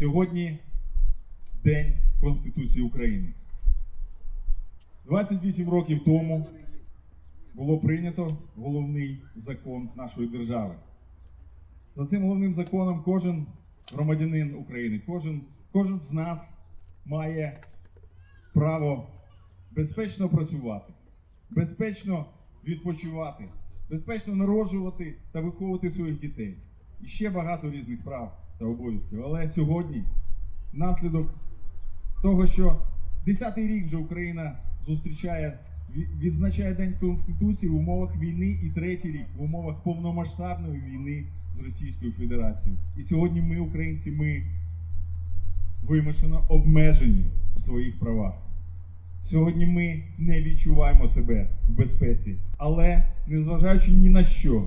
Сьогодні День Конституції України. 28 років тому було прийнято головний закон нашої держави. За цим головним законом кожен громадянин України, кожен, кожен з нас має право безпечно працювати, безпечно відпочивати, безпечно народжувати та виховувати своїх дітей. І ще багато різних прав та обов'язків. Але сьогодні, внаслідок того, що 10-й рік вже Україна зустрічає, відзначає День Конституції в умовах війни і третій рік в умовах повномасштабної війни з Російською Федерацією. І сьогодні ми, українці, ми вимушено обмежені в своїх правах. Сьогодні ми не відчуваємо себе в безпеці, але незважаючи ні на що,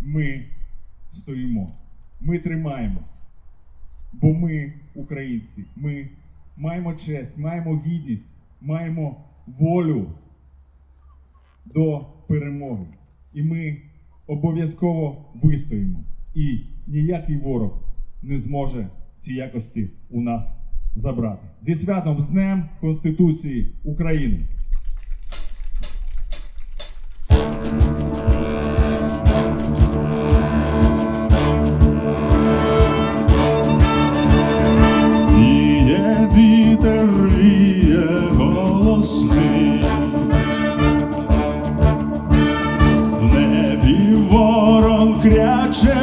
ми стоїмо, ми тримаємось. Бо ми українці, ми маємо честь, маємо гідність, маємо волю до перемоги. І ми обов'язково вистоїмо. І ніякий ворог не зможе ці якості у нас забрати. Зі святом з Днем Конституції України! Кряче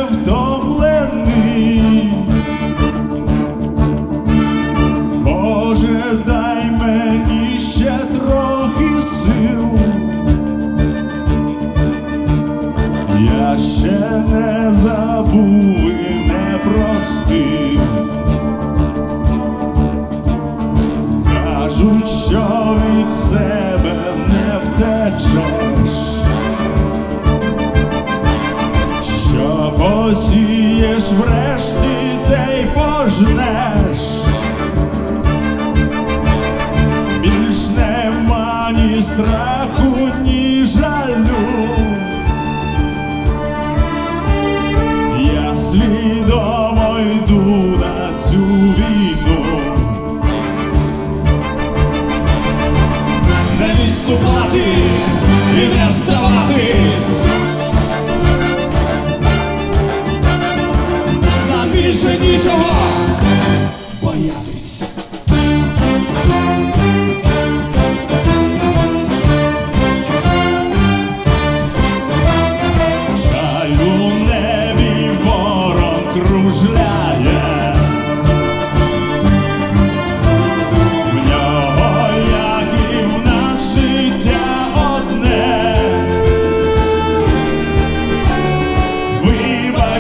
врешті, те й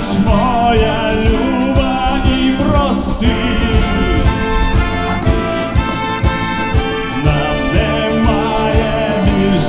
Вибач, моя люба, і прости. Нам немає більш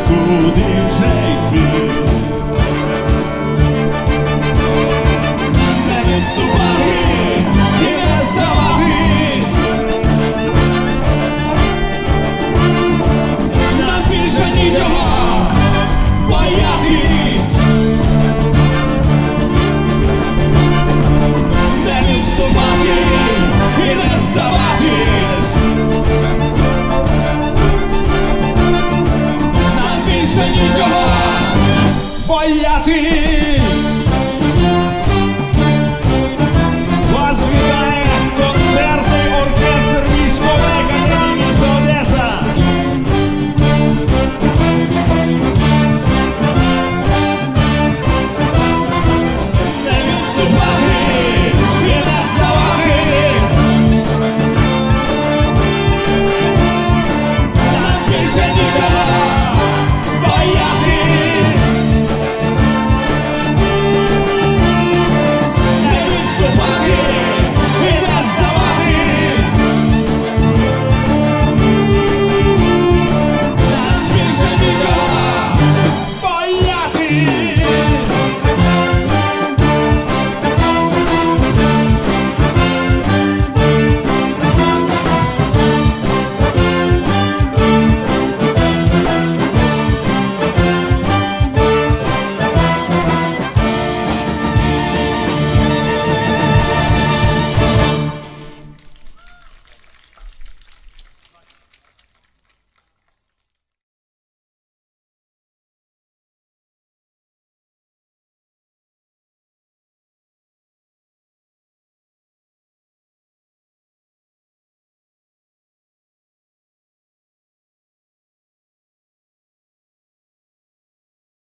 Нічого боятись.